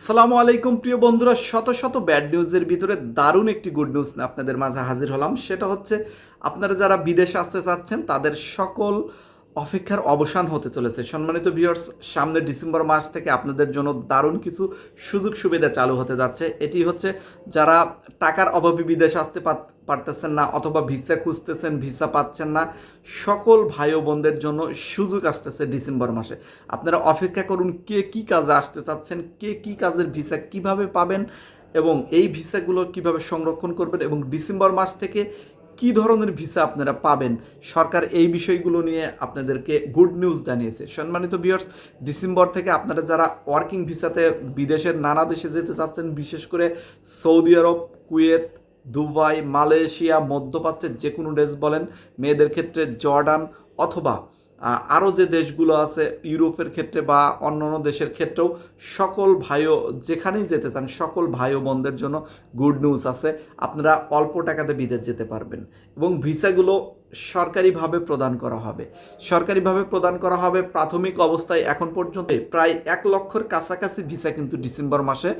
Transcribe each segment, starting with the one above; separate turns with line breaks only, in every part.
আসসালামু আলাইকুম, প্রিয় বন্ধুরা। শত শত ব্যাড নিউজের ভিতরে দারুণ একটি গুড নিউজ আপনাদের মাঝে হাজির হলাম। সেটা হচ্ছে, আপনারা যারা বিদেশে আসতে চাচ্ছেন, তাদের সকল অপেক্ষার অবসান হতে চলেছে। সম্মানিত ভিউয়ার্স সামনে ডিসেম্বর মাস থেকে আপনাদের জন্য দারুণ কিছু সুযোগ সুবিধা চালু হতে যাচ্ছে। এটি হচ্ছে যারা টাকার অভাবে বিদেশ আসতে পার- পারতেছেন না অথবা ভিসা খুঁজতেছেন, ভিসা পাচ্ছেন না, সকল ভাই বোনদের জন্য সুযোগ আসতেছে ডিসেম্বর মাসে। আপনারা অপেক্ষা করুন কে কি কাজে আসতে চাচ্ছেন, কে কি কাজের ভিসা কীভাবে পাবেন এবং এই ভিসাগুলো কীভাবে সংরক্ষণ করবেন এবং ডিসেম্বর মাস থেকে কি ধরনের ভিসা আপনারা পাবেন? সরকার এই বিষয়গুলো নিয়ে আপনাদেরকে গুড নিউজ জানিয়েছে। সম্মানিত বিয়ার্স ডিসেম্বর থেকে আপনারা যারা ওয়ার্কিং ভিসাতে বিদেশের নানা দেশে যেতে চাচ্ছেন, বিশেষ করে Saudi Arab, Kuwait, Dubai, Malaysia, মধ্যপ্রাচ্যের যে কোনো দেশ বলেন, মেয়েদের ক্ষেত্রে জর্ডান অথবা আরও যে দেশগুলো আছে, ইউরোপের ক্ষেত্রে বা অন্য অন্য দেশের ক্ষেত্রেও সকল ভাইও, যেখানেই যেতে চান, সকল ভাই ও বোনদের জন্য গুড নিউজ আছে। আপনারা অল্প টাকাতে বিদেশ যেতে পারবেন এবং ভিসাগুলো সরকারিভাবে প্রদান করা হবে। সরকারিভাবে প্রদান করা হবে প্রাথমিক অবস্থায় এখন পর্যন্ত প্রায় এক লক্ষর কাছাকাছি ভিসা কিন্তু ডিসেম্বর মাসে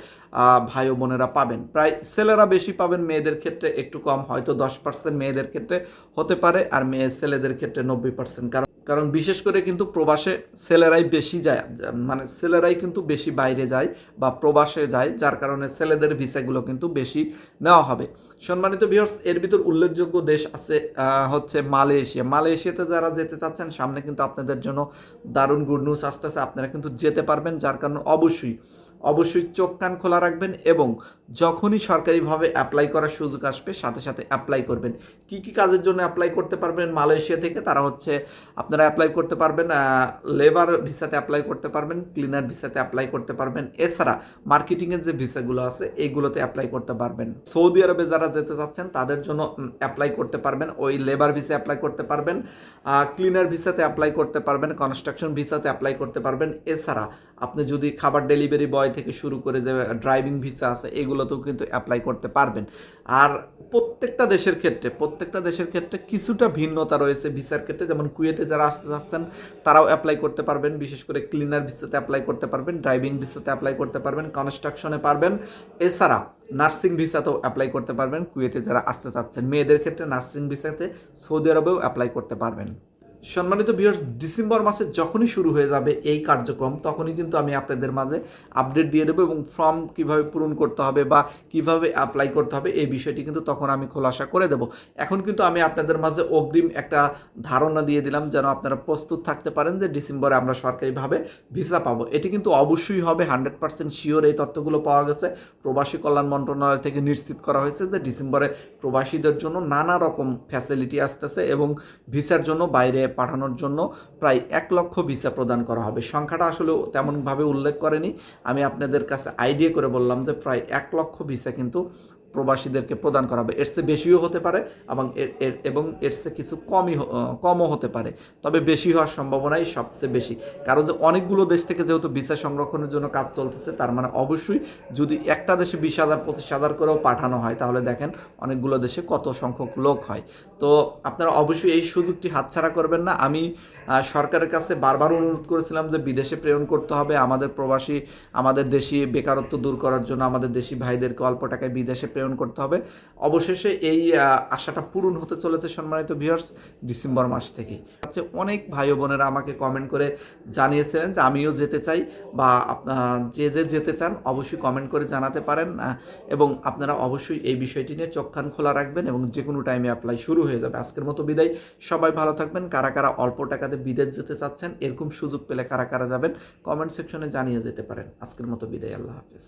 ভাই ও বোনেরা পাবেন। প্রায় ছেলেরা বেশি পাবেন, মেয়েদের ক্ষেত্রে একটু কম, হয়তো দশ পার্সেন্ট মেয়েদের ক্ষেত্রে হতে পারে, আর মেয়ে ছেলেদের ক্ষেত্রে নব্বই পার্সেন্ট কারণ কারণ বিশেষ করে কিন্তু প্রবাসে ছেলেরাই বেশি যায় মানে ছেলেরাই কিন্তু বেশি বাইরে যায় বা প্রবাসে যায়, যার কারণে ছেলেদের ভিসাগুলো কিন্তু বেশি নেওয়া হবে। সম্মানিত ভিউয়ার্স এর ভিতর উল্লেখযোগ্য দেশ আছে হচ্ছে মালয়েশিয়া। মালয়েশিয়াতে যারা যেতে চাচ্ছেন, সামনে কিন্তু আপনাদের জন্য দারুণ গুড নিউজ আসতেছে। আপনারা কিন্তু যেতে পারবেন, যার কারণে অবশ্যই অবশ্যই চোখ কান খোলা রাখবেন এবং যখনই সরকারিভাবে অ্যাপ্লাই করার সুযোগ আসবে, সাথে সাথে অ্যাপ্লাই করবেন। কি কি কাজের জন্য অ্যাপ্লাই করতে পারবেন? মালয়েশিয়া থেকে তারা হচ্ছে আপনারা অ্যাপ্লাই করতে পারবেন লেবার ভিসাতে অ্যাপ্লাই করতে পারবেন ক্লিনার ভিসাতে অ্যাপ্লাই করতে পারবেন। এছাড়া মার্কেটিংয়ের যে ভিসাগুলো আছে এইগুলোতে অ্যাপ্লাই করতে পারবেন। সৌদি আরবে যারা যেতে চাচ্ছেন, তাদের জন্য অ্যাপ্লাই করতে পারবেন। ওই লেবার ভিসা অ্যাপ্লাই করতে পারবেন ক্লিনার ভিসাতে অ্যাপ্লাই করতে পারবেন কনস্ট্রাকশন ভিসাতে অ্যাপ্লাই করতে পারবেন। এছাড়া আপনি যদি খাবার ডেলিভারি বয় থেকে শুরু করে যে ড্রাইভিং ভিসা আছে এগুলোতেও কিন্তু অ্যাপ্লাই করতে পারবেন। আর প্রত্যেকটা দেশের ক্ষেত্রে, প্রত্যেকটা দেশের ক্ষেত্রে কিছুটা ভিন্নতা রয়েছে ভিসার ক্ষেত্রে। যেমন কুয়েতে যারা আসতে চাচ্ছেন, তারাও অ্যাপ্লাই করতে পারবেন। বিশেষ করে ক্লিনার ভিসাতে অ্যাপ্লাই করতে পারবেন ড্রাইভিং ভিসাতে অ্যাপ্লাই করতে পারবেন কনস্ট্রাকশনে পারবেন। এছাড়া নার্সিং ভিসাতেও অ্যাপ্লাই করতে পারবেন। কুয়েতে যারা আসতে চাচ্ছেন, মেয়েদের ক্ষেত্রে নার্সিং ভিসাতে সৌদি আরবেও অ্যাপ্লাই করতে পারবেন। সম্মানিত ভিউয়ার্স ডিসেম্বর মাসে যখনই শুরু হয়ে যাবে এই কার্যক্রম, তখনই কিন্তু আমি আপনাদের মাঝে আপডেট দিয়ে দেবো এবং ফর্ম কীভাবে পূরণ করতে হবে বা কীভাবে অ্যাপ্লাই করতে হবে এই বিষয়টি কিন্তু তখন আমি খোলাসা করে দেব। এখন কিন্তু আমি আপনাদের মাঝে অগ্রিম একটা ধারণা দিয়ে দিলাম যেন আপনারা প্রস্তুত থাকতে পারেন যে ডিসেম্বরে আমরা সরকারিভাবে ভিসা পাবো। এটি কিন্তু অবশ্যই হবে হান্ড্রেড পার্সেন্ট শিওর এই তথ্যগুলো পাওয়া গেছে। প্রবাসী কল্যাণ মন্ত্রণালয় থেকে নিশ্চিত করা হয়েছে যে ডিসেম্বরে প্রবাসীদের জন্য নানা রকম ফ্যাসিলিটি আসতেছে এবং ভিসার জন্য বাইরে পাঠানোর জন্য প্রায় এক লক্ষ ভিসা প্রদান করা হবে। সংখ্যাটা আসলে তেমনভাবে উল্লেখ করেনি। আমি আপনাদের কাছে আইডিয়া করে বললাম যে প্রায় এক লক্ষ ভিসা কিন্তু প্রবাসীদেরকে প্রদান করা হবে। এর চেয়ে বেশিও হতে পারে এবং এর এবং এর চেয়ে কিছু কমই কমও হতে পারে। তবে বেশি হওয়ার সম্ভাবনাই সবচেয়ে বেশি। কারণ যে অনেকগুলো দেশ থেকে যেহেতু ভিসা সংরক্ষণের জন্য কাজ চলতেছে, তার মানে অবশ্যই যদি একটা দেশে বিশ হাজার, পঁচিশ হাজার করেও পাঠানো হয়, তাহলে দেখেন অনেকগুলো দেশে কত সংখ্যক লোক হয়। তো আপনারা অবশ্যই এই সুযোগটি হাতছাড়া করবেন না। আমি সরকারের কাছে বারবার অনুরোধ করেছিলাম যে বিদেশে প্রেরণ করতে হবে। আমাদের প্রবাসী, আমাদের দেশি বেকারত্ব দূর করার জন্য আমাদের দেশি ভাইদেরকে অল্প টাকায় বিদেশে প্রেরণ করতে হবে। অবশেষে এই আশাটা পূরণ হতে চলেছে সম্মানিত ভিউয়ার্স ডিসেম্বর মাস থেকেই। আচ্ছা অনেক ভাই বোনেরা আমাকে কমেন্ট করে জানিয়েছিলেন যে আমিও যেতে চাই বা যে যে যেতে চান অবশ্যই কমেন্ট করে জানাতে পারেন এবং আপনারা অবশ্যই এই বিষয়টি নিয়ে চোখ কান খোলা রাখবেন এবং যে কোনো টাইমে অ্যাপ্লাই শুরু হয়ে যাবে। আজকের মতো বিদায়। সবাই ভালো থাকবেন। কারা কারা অল্প টাকাতে বিদেশ যেতে চাচ্ছেন, এরকম সুযোগ পেলে কারা কারা যাবেন? কমেন্ট সেকশনে জানিয়ে যেতে পারেন। আজকের মতো বিদায়, আল্লাহ হাফেজ।